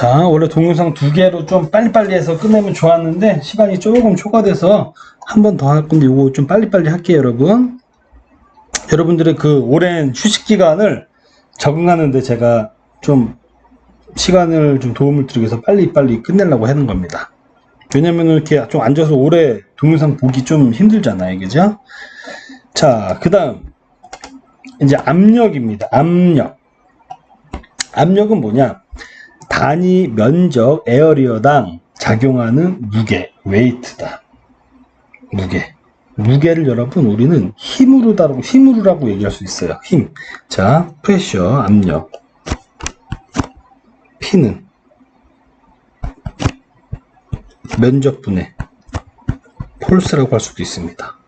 자, 원래 동영상 두 개로 좀 빨리빨리 해서 끝내면 좋았는데, 시간이 조금 초과돼서 한 번 더 할 건데, 이거 좀 빨리빨리 할게요, 여러분. 여러분들의 그 오랜 휴식 기간을 적응하는데 제가 좀 시간을 좀 도움을 드리기 위해서 빨리빨리 끝내려고 하는 겁니다. 왜냐면 이렇게 좀 앉아서 오래 동영상 보기 좀 힘들잖아요, 그죠? 자, 그 다음, 이제 압력입니다. 압력. 압력은 뭐냐? 단위 면적 에어리어당 작용하는 무게, 웨이트다. 무게. 무게를 여러분 우리는 힘으로 다루고 힘으로라고 얘기할 수 있어요. 힘. 자, 프레셔, 압력. P는 면적분의 폴스라고 할 수도 있습니다.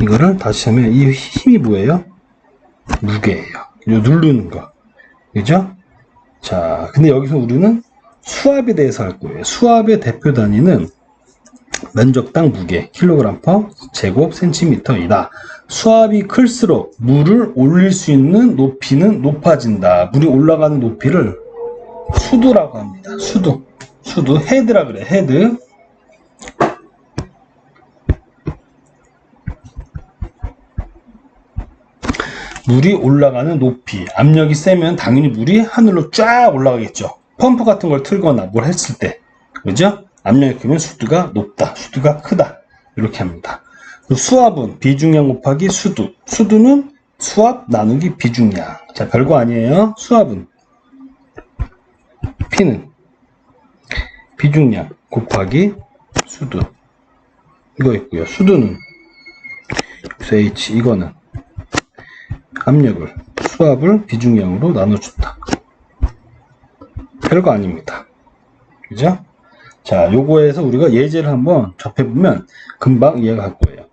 이거를 다시 하면 이 힘이 뭐예요? 무게예요. 이 누르는 거. 그죠? 자, 근데 여기서 우리는 수압에 대해서 할 거예요. 수압의 대표 단위는 면적당 무게 킬로그램 퍼 제곱 센티미터이다. 수압이 클수록 물을 올릴 수 있는 높이는 높아진다. 물이 올라가는 높이를 수도라고 합니다. 수도. 수도 헤드라 그래. 헤드. 물이 올라가는 높이. 압력이 세면 당연히 물이 하늘로 쫙 올라가겠죠. 펌프 같은 걸 틀거나 뭘 했을 때. 그죠? 압력이 크면 수도가 높다. 수도가 크다. 이렇게 합니다. 그 수압은 비중량 곱하기 수도. 수도는 수압 나누기 비중량. 자, 별거 아니에요. 수압은 P는 비중량 곱하기 수도. 이거 있고요. 여기서 H 이거는 압력을 수압을 비중량으로 나눠준다. 별거 아닙니다. 그죠? 자, 요거에서 우리가 예제를 한번 접해보면 금방 이해가 갈 거예요.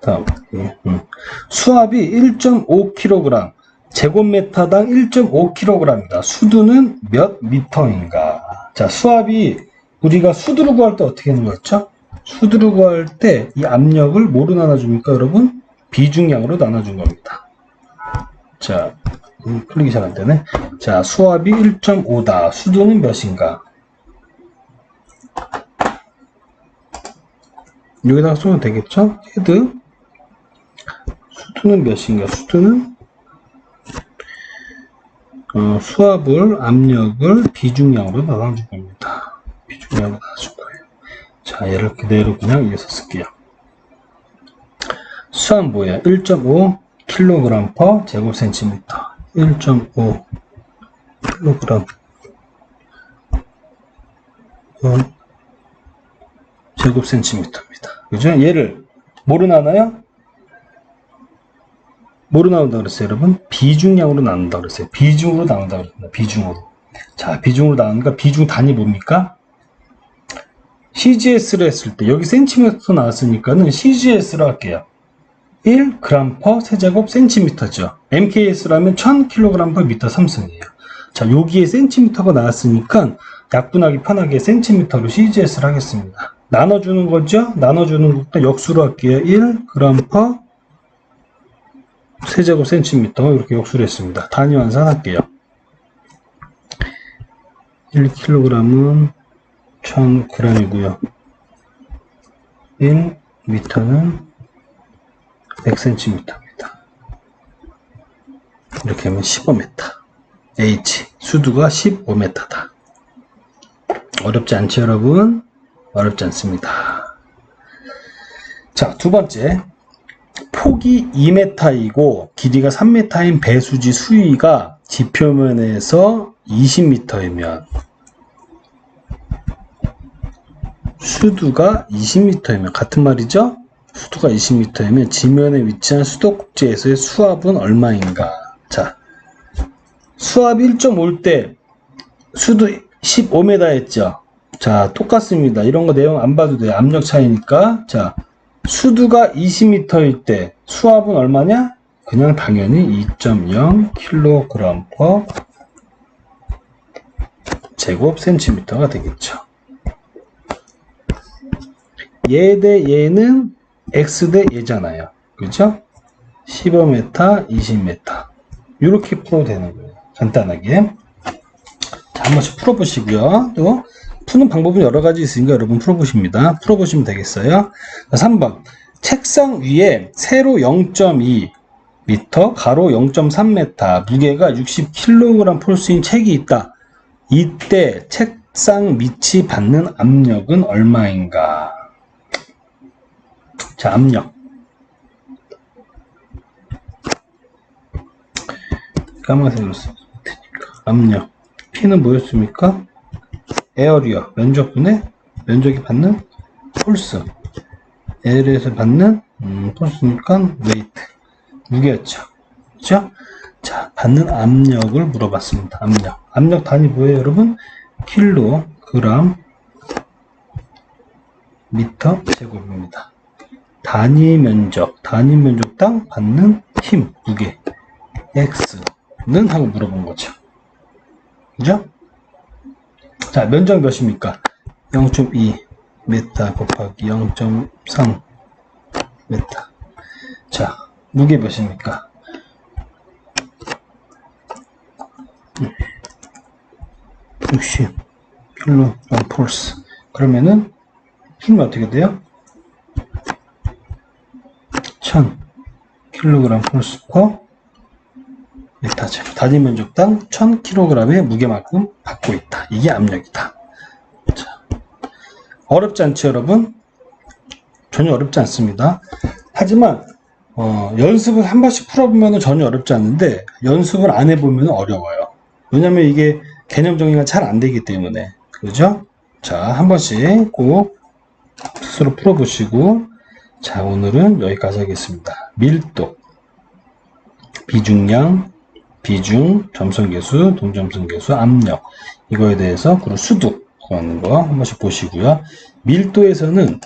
다음, 음. 수압이 1.5kg, 제곱미터당 1.5kg입니다. 수두는 몇 미터인가? 자, 수압이 우리가 수두를 구할 때 어떻게 하는 거였죠? 수두를 구할 때 이 압력을 뭐로 나눠줍니까, 여러분? 비중량으로 나눠준 겁니다. 자, 음, 클릭이 잘 안 되네. 자, 수압이 1.5다. 수두는 몇인가? 여기다가 쏘면 되겠죠? 헤드. 수두는 몇인가? 수두는 어, 수압을, 압력을 비중량으로 나눠줄 겁니다. 비중량으로 나눠줄 거예요. 자, 얘를 그대로 그냥 이어서 쓸게요. 수압 뭐야? 1.5 kg per 제곱센티미터. 1.5 kg per 제곱센티미터입니다. 그죠? 얘를 뭐로 나눠요? 뭐로 나눈다 그랬어요, 여러분? 비중량으로 나눈다 그랬어요. 비중으로 나눈다 그랬습니다. 비중으로. 자, 비중으로 나누니까 비중 단위 뭡니까? CGS를 했을 때 여기 센티미터 나왔으니까는 CGS로 할게요. 1g per 세제곱 센티미터죠. MKS라면 1000kg per 미터 3승이에요. 자, 여기에 센티미터가 나왔으니까 약분하기 편하게 센티미터로 CGS를 하겠습니다. 나눠주는 거죠? 나눠주는 것도 역수로 할게요. 1g per 세제곱 센티미터 이렇게 역수를 했습니다. 단위 환산할게요. 1kg은 1000g이고요. 1m는 100cm입니다. 이렇게 하면 15m. H 수두가 15m다. 어렵지 않죠, 여러분? 어렵지 않습니다. 자, 두 번째. 폭이 2m이고 길이가 3m인 배수지 수위가 지표면에서 20m이면 수두가 20m이면 같은 말이죠? 수도가 20m이면 지면에 위치한 수도꼭지에서의 수압은 얼마인가? 자, 수압 1.5일 때 수도 15m 했죠? 자, 똑같습니다. 이런 거 내용 안 봐도 돼요. 압력 차이니까. 자, 수두가 20m일 때 수압은 얼마냐? 그냥 당연히 2.0kg per 제곱 센티미터가 되겠죠. 얘 대 얘는 x 대 얘잖아요. 그죠? 15m, 20m. 이렇게 풀어도 되는 거예요. 간단하게. 한 번씩 풀어보시고요. 또 푸는 방법은 여러 가지 있으니까 여러분 풀어보십니다. 풀어보시면 되겠어요. 자, 3번 책상 위에 세로 0.2 미터, 가로 0.3m, 무게가 60kg 폴스인 책이 있다. 이때 책상 밑이 받는 압력은 얼마인가? 자, 압력. 까만색으로 테니까. 압력. P는 뭐였습니까? 에어리어. 면적분의 면적이 받는 폴스. L에서 받는 음, 폴스니까 웨이트. 무게였죠. 그죠? 자, 받는 압력을 물어봤습니다. 압력. 압력 단위 뭐예요, 여러분? 킬로, 그람, 미터, 제곱입니다. 단위 면적, 단위 면적당 받는 힘, 무게, x는 하고 물어본 거죠. 그죠? 자, 면적 몇입니까? 0.2 메타 곱하기 0.3 메타. 자, 무게 몇입니까? 60 킬로그램 폴스. 그러면은 힘이 어떻게 돼요? 1000 킬로그램 폴스 퍼 메타제. 단위 면적당 1000 킬로그램의 무게만큼 받고 있다. 이게 압력이다. 자, 어렵지 않죠, 여러분? 전혀 어렵지 않습니다. 하지만 어, 연습을 한 번씩 풀어보면 전혀 어렵지 않는데 연습을 안 해보면 어려워요. 왜냐면 이게 개념 정리가 잘 안 되기 때문에 그죠? 자, 한 번씩 꼭 스스로 풀어보시고 자, 오늘은 여기까지 하겠습니다. 밀도, 비중량, 비중, 점성계수, 동점성계수, 압력 이거에 대해서 그리고 수도 구하는 거 한 번씩 보시고요. 밀도에서는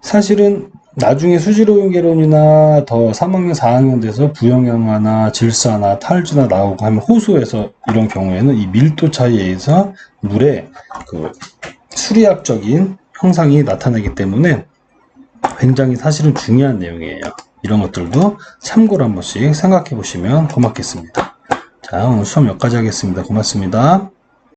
사실은 나중에 수질오염개론이나 더 3학년, 4학년 돼서 부영양화나 질사나 탈주나 나오고 하면 호수에서 이런 경우에는 이 밀도 차이에 의해서 물의 그 수리학적인 형상이 나타나기 때문에 굉장히 사실은 중요한 내용이에요. 이런 것들도 참고로 한 번씩 생각해 보시면 고맙겠습니다. 자, 오늘 수업 여기까지 하겠습니다. 고맙습니다.